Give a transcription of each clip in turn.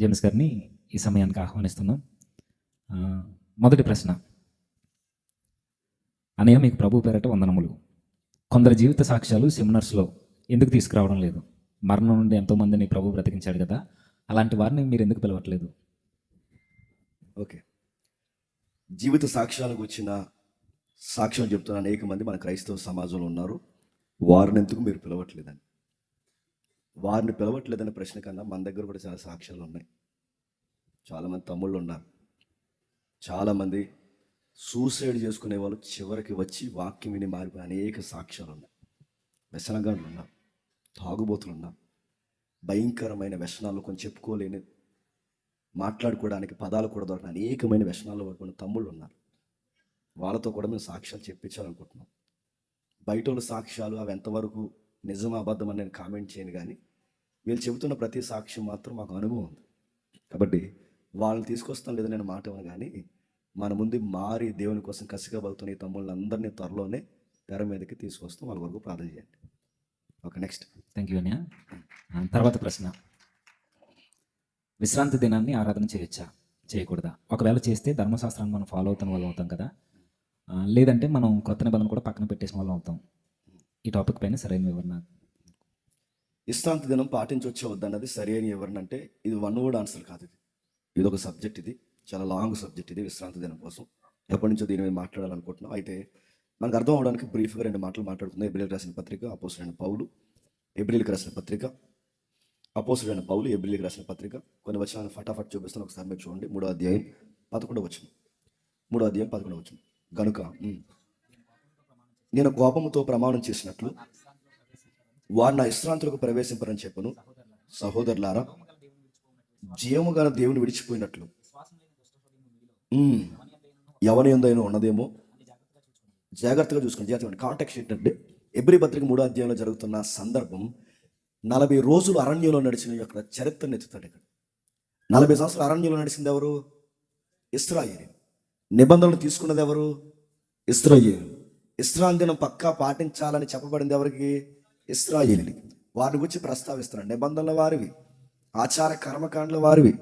James గారిని ఈ సమయానికి ఆహ్వానిస్తున్నాం. మొదటి ప్రశ్న. అనయ్య మీకు ప్రభు పేరట వందనములు. కొందరు జీవిత సాక్ష్యాలు సెమినార్స్లో ఎందుకు తీసుకురావడం లేదు? మరణం నుండి ఎంతోమందిని ప్రభు బ్రతికించాడు కదా అలాంటి వారిని మీరు ఎందుకు పిలవట్లేదు? ఓకే. జీవిత సాక్ష్యాలకు వచ్చిన సాక్ష్యం చెప్తున్న అనేక మంది మన క్రైస్తవ సమాజంలో ఉన్నారు. వారిని ఎందుకు మీరు పిలవట్లేదని? వారిని పిలవట్లేదనే ప్రశ్న కన్నా మన దగ్గర కూడా చాలా సాక్ష్యాలు ఉన్నాయి. చాలామంది తమ్ముళ్ళు ఉన్నారు. చాలామంది సూసైడ్ చేసుకునే వాళ్ళు చివరికి వచ్చి వాక్యం విని మారిపోయి అనేక సాక్ష్యాలు ఉన్నాయి. వ్యసనగాళ్ళు ఉన్నారు. తాగుబోతులు ఉన్నారు. భయంకరమైన వ్యసనాలు కొంచెం చెప్పుకోలేని మాట్లాడుకోవడానికి పదాలు కూడా దొరకని అనేకమైన వ్యసనాలు పడుకున్న తమ్ముళ్ళు ఉన్నారు. వాళ్ళతో కూడా మేము సాక్ష్యాలు చెప్పించాలనుకుంటున్నాం. బయట వాళ్ళ సాక్ష్యాలు అవి ఎంతవరకు నిజం అబద్ధం అని నేను కామెంట్ చేయను కానీ వీళ్ళు చెబుతున్న ప్రతి సాక్ష్యం మాత్రం మాకు అనుభవం ఉంది. కాబట్టి వాళ్ళని తీసుకొస్తాం లేదా నేను మాట కానీ మన ముందు మారి దేవుని కోసం కసిగా బతున్న ఈ తమ్ముళ్ళందరినీ త్వరలోనే తెర మీదకి తీసుకొస్తాం. వాళ్ళ వరకు ప్రార్థన చేయండి. Okay next. థ్యాంక్ యూ అన్నయ్య తర్వాత ప్రశ్న. విశ్రాంతి దినాన్ని ఆరాధన చేయొచ్చా? చేయకూడదా? ఒకవేళ చేస్తే ధర్మశాస్త్రాన్ని మనం ఫాలో అవుతున్న వాళ్ళం అవుతాం కదా. లేదంటే మనం కొత్త నిబంధన కూడా పక్కన పెట్టేసిన వాళ్ళం అవుతాం. ఈ టాపిక్ పైన సరైన వివరణ విశ్రాంతి దినం పాటించవచ్చా వద్దన్నది సరైన వివరణ అంటే ఇది వన్ వర్డ్ ఆన్సర్ కాదు ఇది. ఇది ఒక సబ్జెక్ట్ ఇది. చాలా లాంగ్ సబ్జెక్ట్ ఇది విశ్రాంతి దినం కోసం. ఎప్పటి నుంచో దీని మీద మాట్లాడాలనుకుంటున్నాం. అయితే మనకు అర్థం అవడానికి బ్రీఫ్గా రెండు మాటలు మాట్లాడుకుందాం. ఎబ్రిల్ రాసిన పత్రిక అపోసుడైన పౌలు. ఎబ్రిల్కి రాసిన పత్రిక అపోసుడైన పౌలు ఎబ్రిల్కి రాసిన పత్రిక. కొన్ని వచనాలను ఫటాఫట్ చూపిస్తాను. ఒకసారి మీరు చూడండి. మూడో అధ్యాయం పదకొండవ వచ్చిన మూడో అధ్యాయం పదకొండవ వచ్చిన గనుక నేను కోపంతో ప్రమాణం చేసినట్లు వారు నా విశ్రాంతులకు ప్రవేశింపరని చెప్పను. సహోదరులారా జీవము గల దేవుని విడిచిపోయినట్లు. ఎవరి ఎందైనా ఉన్నదేమో. జాగ్రత్తగా చూసుకోండి జాగ్రత్తగా కాంటాక్ట్ ఏంటంటే ఎబ్రి పత్రిక మూడో అధ్యాయంలో జరుగుతున్న సందర్భం నలభై రోజులు అరణ్యంలో నడిచిన యొక్క చరిత్రను ఎత్తుతాడు ఇక్కడ. నలభై సంవత్సరాలు అరణ్యంలో నడిచింది ఎవరు? ఇస్రాయేల్. నిబంధనలు తీసుకున్నది ఎవరు? ఇస్రాయేల్. ఇస్రాయల్ దినం పక్కా పాటించాలని చెప్పబడింది ఎవరికి? ఇస్రాయేలీకి వారిని గురించి ప్రస్తావిస్తున్నాడు. నిబంధనల వారివి ఆచార కర్మకాండల వారివి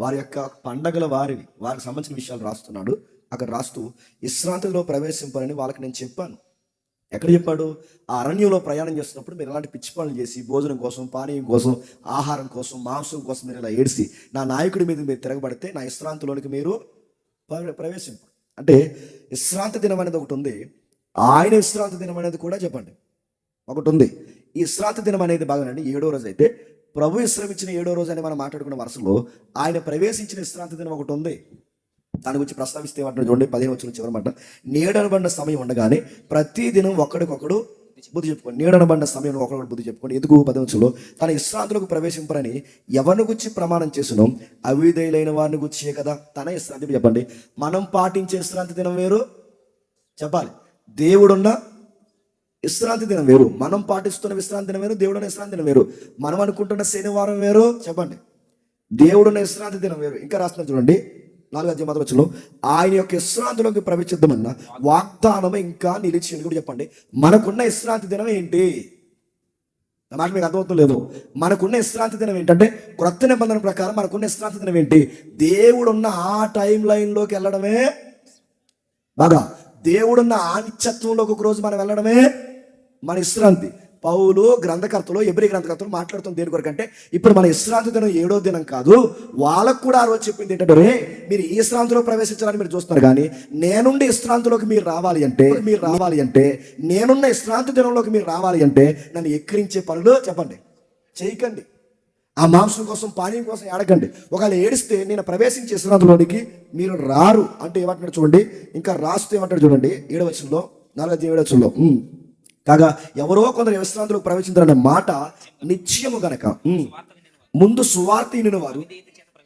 వారి యొక్క పండగల వారివి వారికి సంబంధించిన విషయాలు రాస్తున్నాడు. అక్కడ రాస్తూ విశ్రాంతిలో ప్రవేశింపాలని వాళ్ళకి నేను చెప్పాను. ఎక్కడ చెప్పాడు? ఆ అరణ్యంలో ప్రయాణం చేస్తున్నప్పుడు మీరు ఎలాంటి పిచ్చి పనులు చేసి భోజనం కోసం పానీయం కోసం ఆహారం కోసం మాంసం కోసం మీరు ఇలా ఏడిసి నా నాయకుడి మీద మీరు తిరగబడితే నా విశ్రాంతిలోనికి మీరు ప్ర- ప్రవేశింపు అంటే విశ్రాంతి దినం అనేది ఒకటి ఉంది. ఆయన విశ్రాంతి దినం అనేది కూడా చెప్పండి. ఒకటి ఉంది ఈ విశ్రాంతి దినం అనేది బాగానండి. ఏడో రోజు అయితే ప్రభు విశ్రమించిన ఏడో రోజు అని మనం మాట్లాడుకున్న వరుసలో ఆయన ప్రవేశించిన విశ్రాంతి దినం ఒకటి ఉంది దాని గురించి ప్రస్తావిస్తే ఏమంటారు చూడండి పదిహేను వచ్చిన చివరమాట నీడనబడిన సమయం ఉండగానే ప్రతి దినం ఒకడికొకడు బుద్ధి చెప్పుకోండి. నీడనబడిన సమయం ఒకడొకడు బుద్ధి చెప్పుకోండి. ఎందుకు పదవంశంలో తన విశ్రాంతులకు ప్రవేశింపరని ఎవరిని గురించి ప్రమాణం చేసినో అవిధేయులైన వారిని గుర్చే కదా. తన విశ్రాంతి చెప్పండి. మనం పాటించే విశ్రాంతి దినం వేరు? చెప్పాలి. దేవుడున్న విశ్రాంతి దినం వేరు. మనం పాటిస్తున్న విశ్రాంతి దినం వేరు దేవుడు విశ్రాంతి దినం వేరు. మనం అనుకుంటున్న శనివారం వేరు. చెప్పండి. దేవుడున్న విశ్రాంతి దినం వేరు. ఇంకా రాస్తున్నా చూడండి. నాలుగు అధ్యాయం మొదటి ఆయన యొక్క విశ్రాంతిలోకి ప్రవేశిద్దామన్న వాగ్దానం ఇంకా నిలిచింది. కూడా చెప్పండి. మనకున్న విశ్రాంతి దినం ఏంటి? నా మాట మీకు అర్థమవుతుంది లేదు. మనకున్న విశ్రాంతి దినం ఏంటంటే క్రొత్త నిబంధన ప్రకారం మనకున్న విశ్రాంతి దినం ఏంటి? దేవుడున్న ఆ టైం లైన్లోకి వెళ్ళడమే బాగా. దేవుడున్న ఆనిత్యత్వంలోకి ఒక ఒకరోజు మనం వెళ్ళడమే మన విశ్రాంతి. పౌలు గ్రంథకర్తలు ఎబ్రి గ్రంథకర్తలు మాట్లాడుతున్న దేని కొరకంటే ఇప్పుడు మన విశ్రాంతి దినం ఏడో దినం కాదు వాళ్ళకు కూడా ఆ రోజు చెప్పింది ఏంటంటే "రే, మీరు ఈ విశ్రాంతిలో ప్రవేశించాలని మీరు చూస్తున్నారు కానీ నేనుండి విశ్రాంతిలోకి మీరు రావాలి అంటే మీరు రావాలి అంటే నేనున్న విశ్రాంతి దినంలోకి మీరు రావాలి అంటే నన్ను ఎక్కిరించే పనులు చెప్పండి. చేయకండి. ఆ మాంసం కోసం పానీయం కోసం ఏడకండి. ఒకవేళ ఏడిస్తే నేను ప్రవేశించే విశ్రాంతిలోనికి మీరు రారు. అంటే ఏమంటున్నాడు చూడండి ఇంకా రాస్తూ ఏమంటాడు చూడండి ఏడవచనంలో నాలుగైదు ఏడవచనంలో కాగా ఎవరో కొందరు విశ్రాంతిలో ప్రవేశించారనే మాట నిశ్చయము గనక ముందు సువార్త వినిన వారు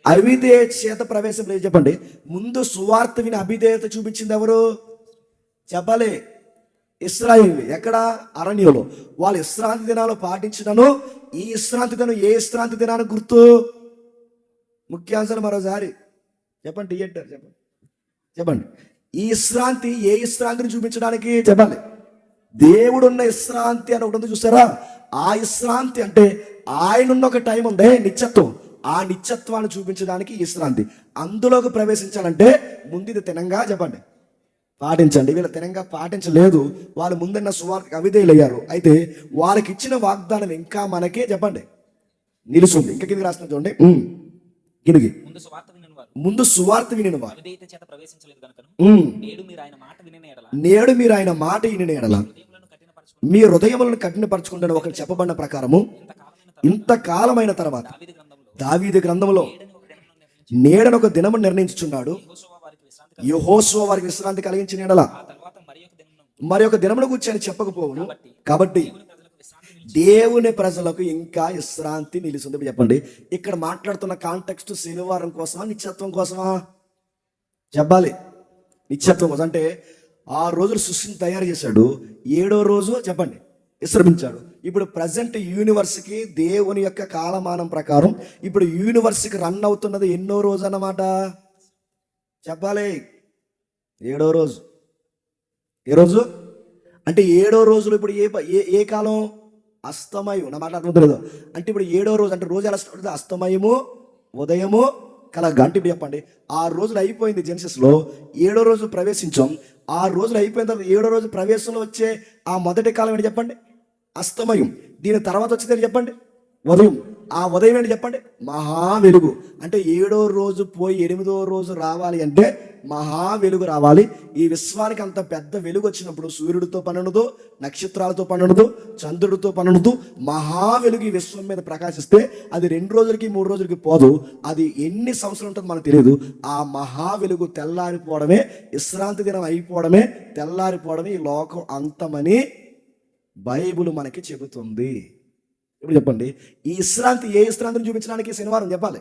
అవిధేయ చేత ప్రవేశం లేదు చెప్పండి? ముందు సువార్త విని అభిధేయత చూపించింది ఎవరు? చెప్పాలి. ఇస్రాయిల్ ఎక్కడ? అరణ్యంలో. వాళ్ళు విశ్రాంతి దినాలు పాటించినను ఈ విశ్రాంతి దినం ఏ విశ్రాంతి దినానికి గుర్తు? ముఖ్యాంశాలు మరోసారి. చెప్పండి థియేటర్ చెప్పండి. చెప్పండి. ఈ విశ్రాంతి ఏ విశ్రాంతిని చూపించడానికి? చెప్పాలి. దేవుడున్న విశ్రాంతి అని ఒకటి ఉంది చూసారా? ఆ విశ్రాంతి అంటే ఆయన ఉన్న ఒక టైం ఉందే నిత్యత్వం. ఆ నిత్యత్వాన్ని చూపించడానికి విశ్రాంతి. అందులోకి ప్రవేశించాలంటే ముందు ఇది తినంగా చెప్పండి. పాటించండి. వీళ్ళు తినంగా పాటించలేదు. వాళ్ళు ముందున్న సువార్తకు అవిధేయులయ్యారు అయితే వాళ్ళకి ఇచ్చిన వాగ్దానం ఇంకా మనకే చెప్పండి. నిలుస్తుంది. ఇంకా కిందకి రాస్తున్నా చూడండి. కిందకి. ముందు సువార్త వినని వారు వినిన. నేడు మీరు ఆయన మాట వినే ఎడల. మీ హృదయములను కఠినపరచుకుంటున్న ఒకరు చెప్పబడిన ప్రకారము ఇంతకాలమైన తర్వాత దావీది తర్వాత గ్రంథంలో నీడను ఒక దినము నిర్ణయించుచున్నాడు. యెహోషువ వారికి విశ్రాంతి యహోస్వ వారికి విశ్రాంతి కలిగించిన ఎడల మరి ఒక దినమును మరి కూర్చొని చెప్పకపోవును. కాబట్టి దేవుని ప్రజలకు ఇంకా విశ్రాంతి నిలిచింది చెప్పండి. ఇక్కడ మాట్లాడుతున్న కాంటెక్స్ట్ శనివారం కోసమా నిత్యత్వం కోసమా? చెప్పాలి. నిత్యత్వం కోసం అంటే ఆ రోజులు సృష్టిని తయారు చేశాడు. ఏడో రోజు చెప్పండి. విశ్రమించాడు. ఇప్పుడు ప్రజెంట్ యూనివర్స్కి దేవుని యొక్క కాలమానం ప్రకారం ఇప్పుడు యూనివర్స్కి రన్ అవుతున్నది ఎన్నో రోజు అన్నమాట. చెప్పాలి. ఏడో రోజు. ఏ రోజు? అంటే ఏడో రోజులు ఇప్పుడు ఏ ఏ ఏ కాలం? అస్తమయం. నా మాట అర్థమవుతలేదు అంటే ఇప్పుడు ఏడో రోజు అంటే రోజు ఎలా స్టార్ట్ అస్తమయము ఉదయము కల గంట ఇప్పుడు చెప్పండి. ఆ రోజులు అయిపోయింది జెన్సెస్లో ఏడో రోజు ప్రవేశించాం. ఆ రోజులు అయిపోయిన తర్వాత ఏడో రోజు ప్రవేశంలో వచ్చే ఆ మొదటి కాలం ఏంటి చెప్పండి? అస్తమయం. దీని తర్వాత వచ్చేది చెప్పండి? ఉదయం. ఆ ఉదయం ఏంటి చెప్పండి? మహా వెలుగు అంటే ఏడో రోజు పోయి ఎనిమిదో రోజు రావాలి అంటే మహా వెలుగు రావాలి. ఈ విశ్వానికి అంత పెద్ద వెలుగు వచ్చినప్పుడు సూర్యుడితో పనుడదు నక్షత్రాలతో పనుడదు చంద్రుడితో పనుండదు మహా వెలుగు ఈ విశ్వం మీద ప్రకాశిస్తే అది రెండు రోజులకి మూడు రోజులకి పోదు. అది ఎన్ని సంవత్సరాలు ఉంటుందో మనకు తెలియదు ఆ మహా వెలుగు తెల్లారిపోవడమే విశ్రాంతి దినం అయిపోవడమే తెల్లారిపోవడమే ఈ లోకం అంతమని బైబిల్ మనకి చెబుతుంది. ఇప్పుడు చెప్పండి ఈ విశ్రాంతి ఏ విశ్రాంతిని చూపించడానికి శనివారం చెప్పాలి?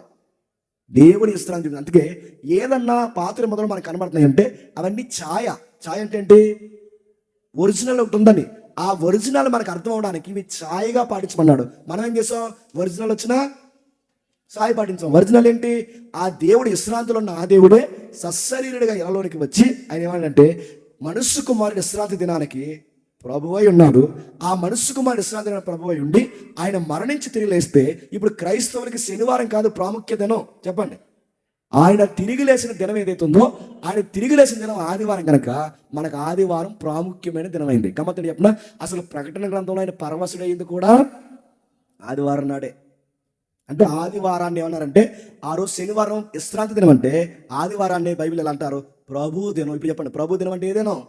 దేవుని విశ్రాంతి చూపించు. అందుకే ఏదన్నా పాత్ర మొదలు మనకు కనబడుతున్నాయి అంటే అవన్నీ ఛాయ. ఛాయ అంటే ఏంటి? ఒరిజినల్ ఒకటి ఉందని ఆ ఒరిజినల్ మనకు అర్థం అవడానికి ఇవి ఛాయగా పాటించమన్నాడు. మనం ఏం చేసాం? ఒరిజినల్ వచ్చినా సాయి పాటించాం. ఒరిజినల్ ఏంటి? ఆ దేవుడు విశ్రాంతిలో ఉన్న ఆ దేవుడే సశరీరుడిగా ఇలలోనికి వచ్చి ఆయన ఏమంటే మనుస్సు కుమారుడు విశ్రాంతి దినానికి ప్రభువై ఉన్నాడు. ఆ మనుస్సు కుమారుడు విశ్రాంతి దినానికి ప్రభువై ఉండి ఆయన మరణించి తిరిగి లేస్తే ఇప్పుడు క్రైస్తవులకి శనివారం కాదు ప్రాముఖ్యతను చెప్పండి. ఆయన తిరిగి లేచిన దినం ఏదైతే ఉందో ఆయన తిరిగి లేచిన దినం ఆదివారం కనుక మనకు ఆదివారం ప్రాముఖ్యమైన దినమైంది. గమ్మత్తుడు చెప్పిన? అసలు ప్రకటన గ్రంథంలో ఆయన పరవశుడైంది కూడా ఆదివారం నాడే. అంటే ఆదివారాన్ని ఏమన్నారంటే ఆ రోజు శనివారం విశ్రాంతి దినం అంటే ఆదివారాన్ని బైబిల్ ఎలా అంటారు? ప్రభు దినం. ఇప్పుడు చెప్పండి. ప్రభు దినం అంటే ఏదేనో?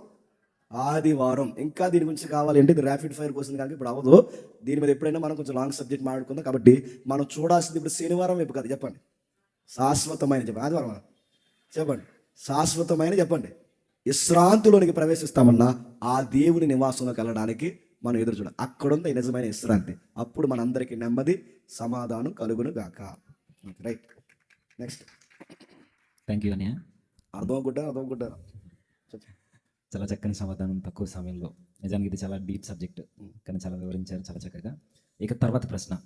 ఆదివారం. ఇంకా దీని గురించి కావాలి అంటే ఇది ర్యాపిడ్ ఫైర్ కోసం కనుక ఇప్పుడు అవ్వదు. దీని మీద ఎప్పుడైనా మనం కొంచెం లాంగ్ సబ్జెక్ట్ మాట్లాడుకుందాం కాబట్టి మనం చూడాల్సింది ఇప్పుడు శనివారం వైపు కదా చెప్పండి. శాశ్వతమైన చెప్పండి. ఆదివారం చెప్పండి. శాశ్వతమైన చెప్పండి. విశ్రాంతిలోనికి ప్రవేశిస్తామన్నా ఆ దేవుని నివాసంలోకి వెళ్ళడానికి మనం ఎదురు చూడాలి. అక్కడుంది నిజమైన విశ్రాంతి. అప్పుడు మనందరికీ నెమ్మది సమాధానం కలుగును గాక. రైట్. నెక్స్ట్ థ్యాంక్ యూ అర్థం అనుకుంటా అర్థం అనుకుంటా చాలా చక్కని సమాధానం తక్కువ సమయంలో. నిజానికి ఇది చాలా డీప్ సబ్జెక్ట్. కానీ చాలా వివరించారు చాలా చక్కగా. ఇక తర్వాత ప్రశ్న.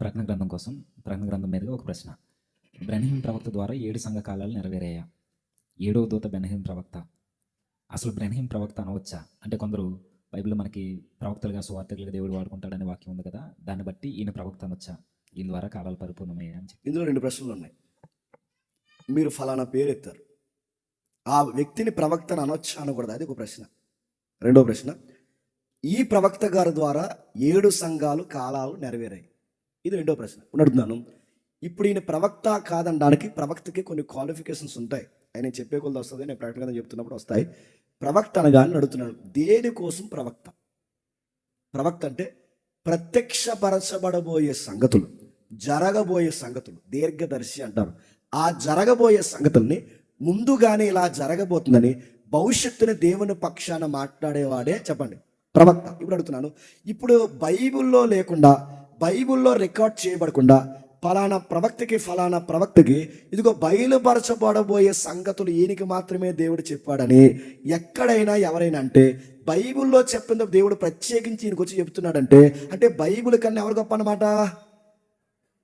ప్రకటన గ్రంథం కోసం ప్రకటన గ్రంథం మీదుగా ఒక ప్రశ్న. బ్రహ్మహిం ప్రవక్త ద్వారా ఏడు సంఘ కాలాలు నెరవేరాయా? ఏడో దూత బెనహీం ప్రవక్త. అసలు బ్రహీం ప్రవక్త అనవచ్చా? అంటే కొందరు బైబిల్ మనకి ప్రవక్తలుగా సువార్తలుగా దేవుడు వాడుకుంటాడనే వాక్యం ఉంది కదా? దాన్ని బట్టి ఈయన ప్రవక్త అనొచ్చా? ఈయన ద్వారా కాలాలు పరిపూర్ణమయ్యాయని అని చెప్పి. ఇందులో రెండు ప్రశ్నలు ఉన్నాయి. మీరు ఫలానా పేరు ఎత్తారు ఆ వ్యక్తిని ప్రవక్తను అనొచ్చా అనకూడదు? అది ఒక ప్రశ్న. రెండో ప్రశ్న. ఈ ప్రవక్త గారి ద్వారా ఏడు సంఘాలు కాలాలు నెరవేరాయి. ఇది రెండో ప్రశ్న. ఇప్పుడు అడుగుతున్నాను ఇప్పుడు ఈయన ప్రవక్త కాదనడానికి ప్రవక్తకి కొన్ని క్వాలిఫికేషన్స్ ఉంటాయి. ఆయన చెప్పే కొలది వస్తుంది. నేను ప్రకటన చెప్తున్నప్పుడు వస్తాయి. ప్రవక్త అనగానే అడుగుతున్నాను దేనికోసం ప్రవక్త? ప్రవక్త అంటే ప్రత్యక్షపరచబడబోయే సంగతులు జరగబోయే సంగతులు దీర్ఘదర్శి అంటారు. ఆ జరగబోయే సంగతుల్ని ముందుగానే ఇలా జరగబోతుందని భవిష్యత్తుని దేవుని పక్షాన మాట్లాడేవాడే చెప్పండి. ప్రవక్త ఇప్పుడు అడుగుతున్నాను. ఇప్పుడు బైబిల్లో లేకుండా బైబిల్లో రికార్డ్ చేయబడకుండా ఫలానా ప్రవక్తకి ఫలానా ప్రవక్తకి ఇదిగో బయలుపరచబడబోయే సంగతులు ఈయనకి మాత్రమే దేవుడు చెప్పాడని ఎక్కడైనా ఎవరైనా అంటే బైబిల్లో చెప్పిన దేవుడు ప్రత్యేకించి ఈయనకు వచ్చి చెప్తున్నాడంటే అంటే బైబిల్ కన్నా ఎవరు గొప్ప అన్నమాట?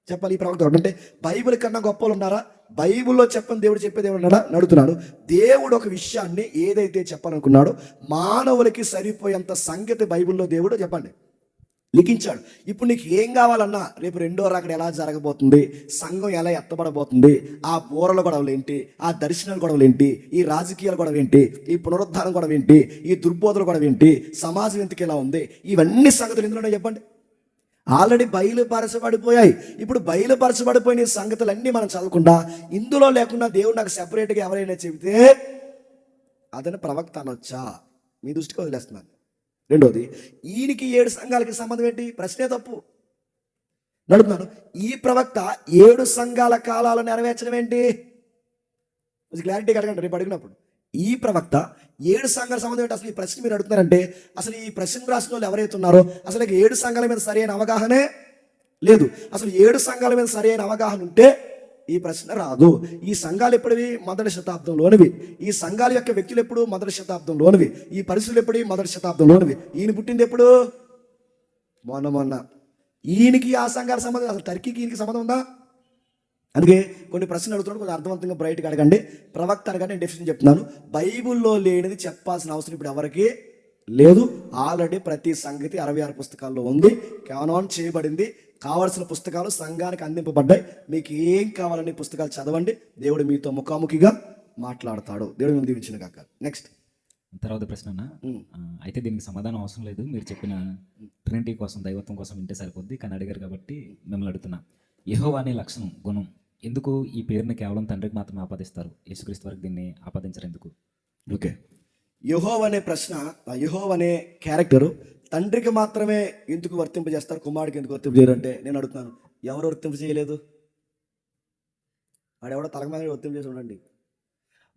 చెప్పాలి ఈ ప్రవక్త అంటే బైబిల్ కన్నా గొప్పలు ఉన్నారా? బైబిల్లో చెప్పని దేవుడు చెప్పే దేవుడు ఉన్నాడా నడుతున్నాడు? దేవుడు ఒక విషయాన్ని ఏదైతే చెప్పాలనుకున్నాడో మానవులకి సరిపోయేంత సంగతి బైబిల్లో దేవుడు చెప్పండి. లిఖించాడు. ఇప్పుడు నీకు ఏం కావాలన్నా రేపు రెండో రాకడ ఎలా జరగబోతుంది? సంఘం ఎలా ఎత్తబడబోతుంది? ఆ బోరల గొడవలు ఏంటి ఆ దర్శనాల గొడవలు ఏంటి ఈ రాజకీయాల గొడవ ఏంటి ఈ పునరుద్ధానం గొడవ ఏంటి ఈ దుర్బోధల గొడవ ఏంటి సమాజం ఎందుకు ఎలా ఉంది? ఇవన్నీ సంగతులు ఎందులో చెప్పండి. ఆల్రెడీ బయలుపరచబడిపోయాయి ఇప్పుడు బయలుపరచబడిపోయిన సంగతులన్నీ మనం చదవకుండా ఇందులో లేకుండా దేవుడు నాకు సెపరేట్గా ఎవరైనా చెబితే అతను ప్రవక్త అనొచ్చా? మీ దృష్టికి వదిలేస్తున్నాను. రెండోది ఈయనకి ఏడు సంఘాలకి సంబంధం ఏంటి? ప్రశ్నే తప్పు. నడుపుతున్నాను. ఈ ప్రవక్త ఏడు సంఘాల కాలాలు నెరవేర్చడం ఏంటి? కొంచెం అడగండి రేపు అడిగినప్పుడు. ఈ ప్రవక్త ఏడు సంఘాల సంబంధం ఏంటి? అసలు ఈ ప్రశ్న మీరు అడుగుతున్నారంటే అసలు ఈ ప్రశ్న రాసిన వాళ్ళు ఎవరైతే ఉన్నారో అసలు ఏడు సంఘాల మీద సరైన అవగాహనే లేదు. అసలు ఏడు సంఘాల మీద సరైన అవగాహన ఉంటే ఈ ప్రశ్న రాదు. ఈ సంఘాలు ఎప్పుడువి? మొదటి శతాబ్దంలోనివి. ఈ సంఘాల యొక్క వ్యక్తులు ఎప్పుడు? మొదటి శతాబ్దంలోనివి. ఈ పరిస్థితులు ఎప్పుడు? మొదటి శతాబ్దంలోనివి. ఈయన పుట్టింది ఎప్పుడు? మొన్న మొన్న. ఈయనకి ఆ సంఘాల సంబంధం అసలు టర్కీకి ఈయనకి సంబంధం ఉందా? అందుకే కొన్ని ప్రశ్నలు అడుగుతున్నాడు కొంచెం అర్థవంతంగా బ్రైట్గా అడగండి. ప్రవక్త అడగండి నేను డెఫినేషన్ చెప్తున్నాను. బైబిల్లో లేనిది చెప్పాల్సిన అవసరం ఇప్పుడు ఎవరికి లేదు. ఆల్రెడీ ప్రతి సంగతి అరవై ఆరు పుస్తకాల్లో ఉంది. కేవలం చేయబడింది. కావలసిన పుస్తకాలు సంఘానికి అందింపబడ్డాయి. మీకు ఏం కావాలని పుస్తకాలు చదవండి. దేవుడు మీతో ముఖాముఖిగా మాట్లాడతాడు. దేవుడు మేము దీవించిన కాక నెక్స్ట్ తర్వాత ప్రశ్న అన్న. ఆ, అయితే దీనికి సమాధానం అవసరం లేదు. మీరు చెప్పిన ట్రినిటీ కోసం దైవత్వం కోసం వింటే సరిపోద్ది. కానీ అడిగారు కాబట్టి మిమ్మల్ని అడుగుతున్నా. యహో అనే లక్షణం గుణం ఎందుకు ఈ పేరుని కేవలం తండ్రికి మాత్రమే ఆపాదిస్తారు? యేసుక్రీస్తు వారికి దీన్ని ఆపాదించరు ఎందుకు? ఓకే. యుహో అనే ప్రశ్న యుహో అనే క్యారెక్టర్. తండ్రికి మాత్రమే ఎందుకు వర్తింపజేస్తారు కుమారుడికి ఎందుకు వర్తింపజేయరు అంటే నేను అడుగుతున్నాను. ఎవరు వర్తింప చేయలేదు? వాడెవడో తలక మీద వర్తింపజేసి ఉండండి.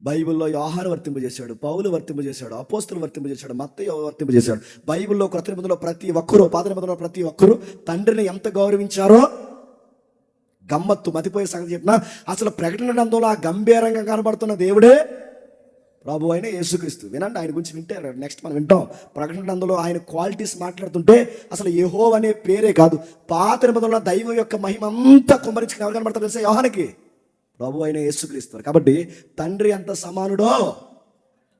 బైబిల్లో యోహాను వర్తింపజేశాడు పౌలు వర్తింపజేశాడు అపోస్తులు వర్తింపజేశాడు మత్తయ్య వర్తింపజేశాడు బైబిల్లో కృత నిబంధనలో ప్రతి ఒక్కరూ పాత నిబంధనలో ప్రతి ఒక్కరూ తండ్రిని ఎంత గౌరవించారో గమ్మత్తు మతిపోయే సంగతి చెప్పిన అసలు ప్రకటన గ్రంథంలో ఆ గంభీరంగా కనబడుతున్న దేవుడే ప్రభు అయిన యేసుక్రీస్తు. వినండి ఆయన గురించి వింటే నెక్స్ట్ మనం వింటాం. ప్రకటన గ్రంథంలో ఆయన క్వాలిటీస్ మాట్లాడుతుంటే అసలు యహో అనే పేరే కాదు. పాత నిబంధనలో దైవం యొక్క మహిమ అంతా కుమ్మరించుకుని ఎవరు కనబడతారు తెలుసా యోహానికి? ప్రభు అయిన యేసుక్రీస్తు. కాబట్టి తండ్రి ఎంత సమానుడో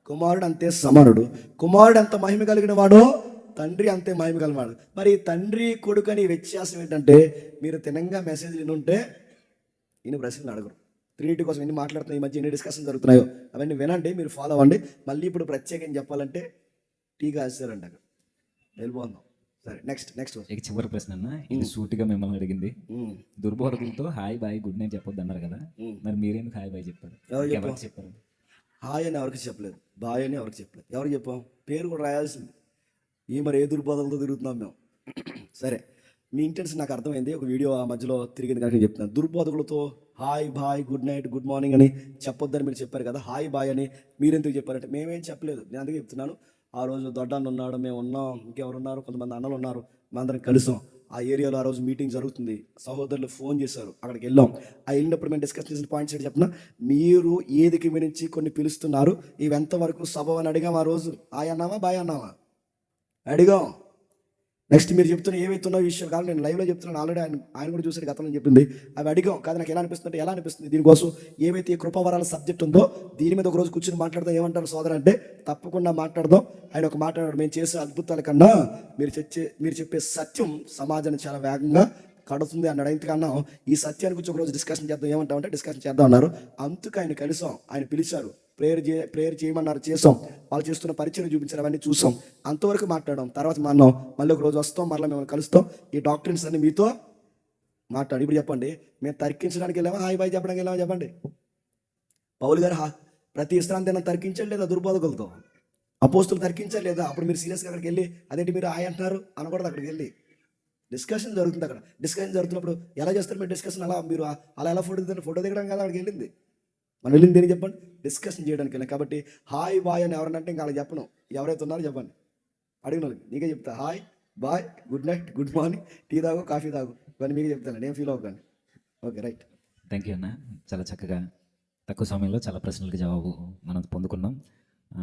కుమారుడు అంతే సమానుడు. కుమారుడు ఎంత మహిమ కలిగిన వాడో తండ్రి అంతే మహిమ కలిగినవాడు మరి తండ్రి కొడుకు అని వ్యత్యాసం ఏంటంటే మీరు తినంగా మెసేజ్ వినుంటే ఈయన ప్రశ్నలు అడగరు. త్రీనిటీ కోసం ఎన్ని మాట్లాడుతున్నాయి ఈ మధ్య ఎన్ని డిస్కషన్ జరుగుతున్నాయో అవన్నీ వినండి మీరు ఫాలో అవ్వండి. మళ్ళీ ఇప్పుడు ప్రత్యేకం చెప్పాలంటే టీ కాస్తారంట అక్కడ. వెళ్ళిపోదాం సరే నెక్స్ట్ నెక్స్ట్ ఇక చివరి ప్రశ్న అన్న ఇది సూటిగా మిమ్మల్ని అడిగింది. దుర్బోధకులతో హాయ్ బాయ్ గుడ్ నైట్ చెప్పొద్దు అన్నారు కదా. మరి మీరెందుకు హాయ్ బాయ్ చెప్పారు? ఎవరు ఎవరికి చెప్పారు? హాయ్ అని ఎవరికి చెప్పలేదు. బాయ్ అని ఎవరికి చెప్పలేదు. ఎవరికి చెప్పాం? పేరు కూడా రాయాల్సింది. ఈ మరి ఏ దుర్బోధలతో తిరుగుతున్నాం మేము? సరే మీ ఇంటెన్షన్ నాకు అర్థమైంది. ఒక వీడియో ఆ మధ్యలో తిరిగింది కనుక నేను చెప్తున్నాను. దుర్బోధకులతో hi bye good night good morning అని చెప్పొద్దని మీరు చెప్పారు కదా హాయ్ బాయ్ అని మీరెందుకు చెప్పారంటే మేమేం చెప్పలేదు. నేను అందుకే చెప్తున్నాను. ఆ రోజు దొడ్డాన్ని ఉన్నాడు మేము ఉన్నాం ఇంకెవరున్నారు కొంతమంది అన్నలు ఉన్నారు మేమందరం కలిసాం. ఆ ఏరియాలో ఆ రోజు మీటింగ్ జరుగుతుంది. సహోదరులు ఫోన్ చేశారు అక్కడికి వెళ్ళాం. ఆ వెళ్ళినప్పుడు మేము డిస్కస్ చేసిన పాయింట్స్ ఏంటి చెప్పిన మీరు ఏదికి వినించి కొన్ని పిలుస్తున్నారు? ఇవెంతవరకు సభ అని అడిగాం ఆ రోజు. హాయ్ అన్నావా? బాయ్ అన్నావా? అడిగాం. నెక్స్ట్ మీరు చెప్తున్న ఏవైతున్న విషయం కాదు నేను లైవ్లో చెప్తున్నాను ఆల్రెడీ ఆయన ఆయన కూడా చూసాడు గతంలో చెప్పింది. అవి అడిగాం కాదు నాకు ఎలా అనిపిస్తుంది ఎలా అనిపిస్తుంది దీనికోసం? ఏవైతే కృపవరాల కృపావరాల సబ్జెక్ట్ ఉందో దీని మీద ఒక రోజు కూర్చొని మాట్లాడదాం ఏమంటారు సోదరు అంటే తప్పకుండా మాట్లాడదాం. ఆయన ఒక మాట్లాడాడు మేము చేసే అద్భుతాల కన్నా మీరు చెప్పే మీరు చెప్పే సత్యం సమాజాన్ని చాలా వేగంగా కడుతుంది అన్నాడు. ఇంతకన్నా ఈ సత్యాన్ని గురించి ఒక రోజు డిస్కషన్ చేద్దాం ఏమంటామంటే డిస్కషన్ చేద్దాం అన్నారు. అందుకు ఆయన కలిసాం ఆయన పిలిచారు. ప్రేయర్ చే ప్రేయర్ చేయమన్నారు చేసాం వాళ్ళు చేస్తున్న పరిచయం చూపించారు అవన్నీ చూసాం అంతవరకు మాట్లాడాం. తర్వాత మనం మళ్ళీ ఒక రోజు వస్తాం మళ్ళీ మిమ్మల్ని కలుస్తాం. ఈ డాక్టర్స్ అన్ని మీతో మాట్లాడు. ఇప్పుడు చెప్పండి మేము తర్కించడానికి వెళ్ళామా? హాయ్ బాయ్ చెప్పడానికి వెళ్ళామా? చెప్పండి. పౌలు గారు హా ప్రతి ఇష్టాన్ని తిన్న తర్కించాడు లేదా దుర్బోధకులతో? అపోస్తులు తర్కించారు లేదా? అప్పుడు మీరు సీరియస్గా అక్కడికి వెళ్ళి అదేంటి మీరు హాయ్ అంటున్నారు? అనకూడదు అక్కడికి వెళ్ళి. డిస్కషన్ జరుగుతుంది అక్కడ. డిస్కషన్ జరుగుతున్నప్పుడు ఎలా చేస్తారు మీరు డిస్కషన్? అలా మీరు అలా ఎలా ఫోటో దిగుతారు ఫోటో దిగడం కదా అక్కడికి వెళ్ళింది. మనం వెళ్ళింది దేనికి చెప్పండి? డిస్కషన్ చేయడానికి వెళ్ళాం. కాబట్టి హాయ్ బాయ్ అని ఎవరనంటే ఇంకా వాళ్ళకి చెప్పను. ఎవరైతే ఉన్నారో చెప్పండి. అడిగిన వాళ్ళకి. నీకే చెప్తా. Hi bye good night good morning tea తాగు కాఫీ తాగు ఇవన్నీ మీకే చెప్తాను నేను. ఫీల్ అవ్వకండి. Okay right. థ్యాంక్ యూ అన్న. చాలా చక్కగా తక్కువ సమయంలో చాలా ప్రశ్నలకు జవాబు మనం పొందుకున్నాం.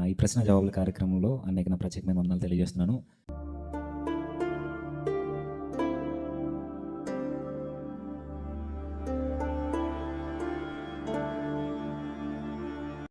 ఈ ప్రశ్న జవాబుల కార్యక్రమంలో అనేక నా ప్రత్యేకమైన వందలు తెలియజేస్తున్నాను.